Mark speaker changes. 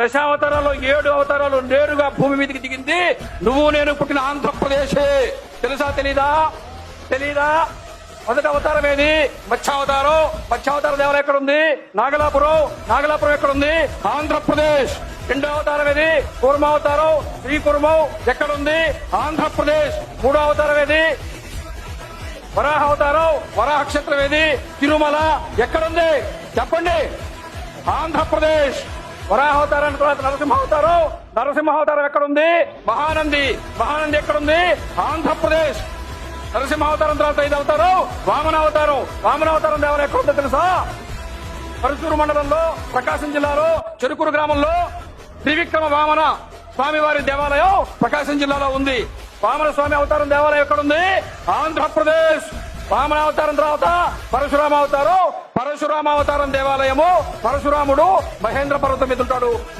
Speaker 1: దశావతారాలు ఏడు అవతారాలు నేరుగా భూమి మీదకి దిగింది. నువ్వు నేను పుట్టిన ఆంధ్రప్రదేశే. తెలుసా తెలీదా? తెలీదా? మొదటి అవతారం ఏది? మత్స్యావతారం. మత్స్యావతార దేవాలయం ఎక్కడ ఉంది నాగలాపురం. నాగలాపురం ఎక్కడ ఉంది ఆంధ్రప్రదేశ్. రెండో అవతారం ఏది? కూర్మావతారం. ఎక్కడ ఉంది ఆంధ్రప్రదేశ్. మూడో అవతారం ఏది? వరాహ అవతారం. వరాహ క్షేత్రం ఏది? తిరుమల. ఎక్కడుంది? చెప్పండి. ఆంధ్రప్రదేశ్. వరాహ అవతారం తర్వాత నరసింహ అవతారం నరసింహ అవతారం ఎక్కడుంది? మహానంది. మహానంది ఎక్కడుంది? ఆంధ్రప్రదేశ్. నరసింహ అవతారం తర్వాత ఐదు అవతారం వామన అవతారం వామన అవతారం దేవాలయం ఎక్కడుందో తెలుసా? పరుచూరు మండలంలో ప్రకాశం జిల్లాలో చెరుకూరు గ్రామంలో త్రివిక్రమ వామన స్వామివారి దేవాలయం ప్రకాశం జిల్లాలో ఉంది. వామన స్వామి అవతారం దేవాలయం ఎక్కడుంది? ఆంధ్రప్రదేశ్. వామన అవతారం తర్వాత పరశురామ అవతారం పరశురామ అవతారం దేవాలయము. పరశురాముడు మహేంద్ర పర్వతం మీద